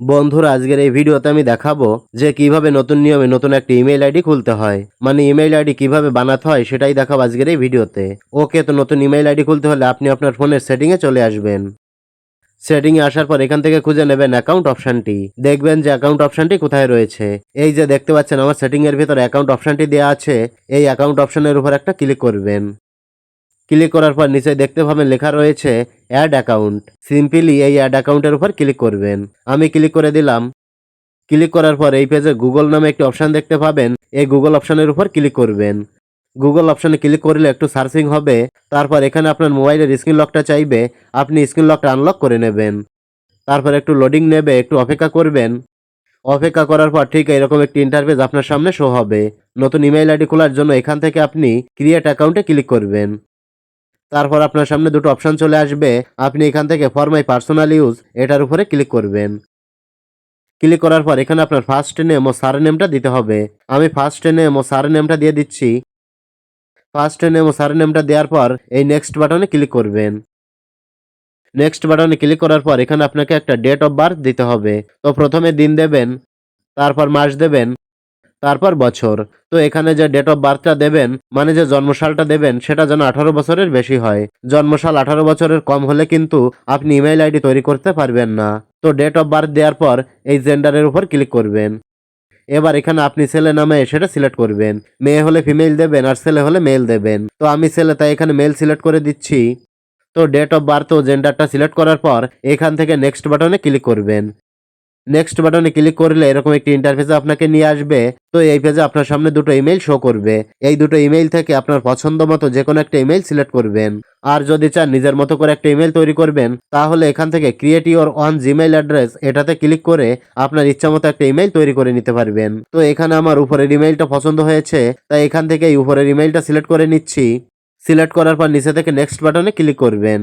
বন্ধুরা, আজকের এই ভিডিওতে আমি দেখাবো যে কীভাবে নতুন নিয়মে নতুন একটা ইমেল আইডি খুলতে হয়। মানে ইমেল আইডি কীভাবে বানাতে হয় সেটাই দেখাবো আজকের এই ভিডিওতে। ওকে, তো নতুন ইমেল আইডি খুলতে হলে আপনি আপনার ফোনের সেটিংয়ে চলে আসবেন। সেটিংয়ে আসার পর এখান থেকে খুঁজে নেবেন অ্যাকাউন্ট অপশনটি। দেখবেন যে অ্যাকাউন্ট অপশনটি কোথায় রয়েছে। এই যে দেখতে পাচ্ছেন, আমার সেটিং এর ভিতর অ্যাকাউন্ট অপশনটি দেওয়া আছে। এই অ্যাকাউন্ট অপশনের উপর একটা ক্লিক করবেন। ক্লিক করার পর নিচে দেখতে পাবেন লেখা রয়েছে অ্যাড অ্যাকাউন্ট সিম্পলি এই অ্যাড অ্যাকাউন্টের উপর ক্লিক করবেন। আমি ক্লিক করে দিলাম। ক্লিক করার পর এই পেজে গুগল নামে একটি অপশান দেখতে পাবেন। এই গুগল অপশানের উপর ক্লিক করবেন। গুগল অপশানে ক্লিক করলে একটু সার্চিং হবে। তারপর এখানে আপনার মোবাইলের স্ক্রিন লকটা চাইবে। আপনি স্ক্রিন লকটা আনলক করে নেবেন। তারপর একটু লোডিং নেবে, একটু অপেক্ষা করবেন। অপেক্ষা করার পর ঠিক এরকম একটি ইন্টারফেস আপনার সামনে শো হবে। নতুন ইমেল আইডি খোলার জন্য এখান থেকে আপনি ক্রিয়েট অ্যাকাউন্টে ক্লিক করবেন। তারপর আপনার সামনে দুটো অপশান চলে আসবে। আপনি এখান থেকে ফর মাই পার্সোনাল ইউজ এটার উপরে ক্লিক করবেন। ক্লিক করার পর এখানে আপনার ফার্স্ট নেম ও সার নেমটা দিতে হবে। আমি ফার্স্ট নেম ও সার নেমটা দিয়ে দিচ্ছি। ফার্স্ট নেম ও সার নেমটা দেওয়ার পর এই নেক্সট বাটনে ক্লিক করবেন। নেক্সট বাটনে ক্লিক করার পর এখানে আপনাকে একটা ডেট অফ বার্থ দিতে হবে। তো প্রথমে দিন দেবেন, তারপর মাস দেবেন তারপর বছর। তো এখানে যে ডেট অফ বার্থটা দেবেন মানে যে জন্মসালটা দেবেন, সেটা যেন আঠারো বছরের বেশি হয়। জন্মসাল আঠারো বছরের কম হলে কিন্তু আপনি ইমেইল আইডি তৈরি করতে পারবেন না। তো ডেট অফ বার্থ দেওয়ার পর এই জেন্ডারের উপর ক্লিক করবেন। এবার এখানে আপনি ছেলে নামে সেটা সিলেক্ট করবেন। মেয়ে হলে ফিমেল দেবেন আর ছেলে হলে মেল দেবেন। তো আমি ছেলে, তাই এখানে মেল সিলেক্ট করে দিচ্ছি। তো ডেট অফ বার্থ ও জেন্ডারটা সিলেক্ট করার পর এখান থেকে নেক্সট বাটনে ক্লিক করবেন। নেক্সট বাটনে ক্লিক করলে এরকম একটি ইন্টারফেসে আপনাকে নিয়ে আসবে। তো এই পেজে আপনার সামনে দুটো ইমেল শো করবে। এই দুটো ইমেল থেকে আপনার পছন্দ মতো যে কোনো একটা ইমেল সিলেক্ট করবেন। আর যদি চান নিজের মতো করে একটা ইমেল তৈরি করবেন, তাহলে এখান থেকে create your own Gmail address এটাতে ক্লিক করে আপনার ইচ্ছা মতো একটা ইমেল তৈরি করে নিতে পারবেন। তো এখানে আমার উপরের ইমেলটা পছন্দ হয়েছে, তাই এখান থেকে এই উপরের ইমেলটা সিলেক্ট করে নিচ্ছি। সিলেক্ট করার পর নিচে থেকে নেক্সট বাটনে ক্লিক করবেন।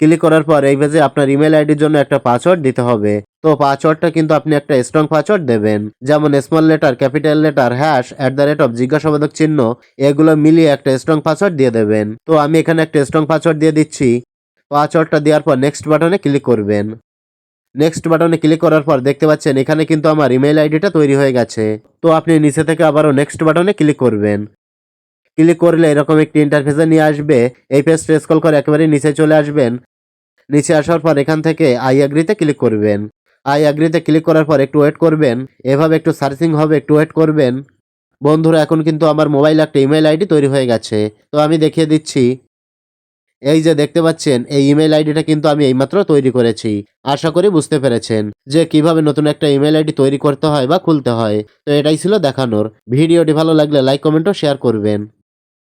ক্লিক করার পর এই পেজে আপনার ইমেল আইডির জন্য একটা পাসওয়ার্ড দিতে হবে। তো পাসওয়ার্ডটা কিন্তু আপনি একটা স্ট্রং পাসওয়ার্ড দেবেন। যেমন small letter capital letter hash at the rate of জিজ্ঞাসাবাদক চিহ্ন, এগুলো মিলিয়ে একটা স্ট্রং পাসওয়ার্ড দিয়ে দেবেন। তো আমি এখানে একটা স্ট্রং পাসওয়ার্ড দিয়ে দিচ্ছি। পাসওয়ার্ডটা দেওয়ার পর নেক্সট বাটনে ক্লিক করবেন। নেক্সট বাটনে ক্লিক করার পর দেখতে পাচ্ছেন, এখানে কিন্তু আমার ইমেল আইডিটা তৈরি হয়ে গেছে। তো আপনি নিচে থেকে আবারও নেক্সট বাটনে ক্লিক করবেন। ক্লিক করলে এরকম একটি ইন্টারফেসে নিয়ে আসবে। এই পেজ স্ক্রল করে একেবারে নিচে চলে আসবেন। নিচে আসার পর এখান থেকে আই অ্যাগ্রিতে ক্লিক করবেন। আই অ্যাগ্রিতে ক্লিক করার পর একটু ওয়েট করবেন। এভাবে একটু সার্চিং হবে, একটু ওয়েট করবেন। বন্ধুরা, এখন কিন্তু আমার মোবাইল একটা ইমেল আইডি তৈরি হয়ে গেছে। তো আমি দেখিয়ে দিচ্ছি। এই যে দেখতে পাচ্ছেন, এই ইমেল আইডিটা কিন্তু আমি এইমাত্র তৈরি করেছি। আশা করি বুঝতে পেরেছেন যে কীভাবে নতুন একটা ইমেল আইডি তৈরি করতে হয় বা খুলতে হয়। তো এটাই ছিল দেখানোর। ভিডিওটি ভালো লাগলে লাইক কমেন্ট ও শেয়ার করবেন।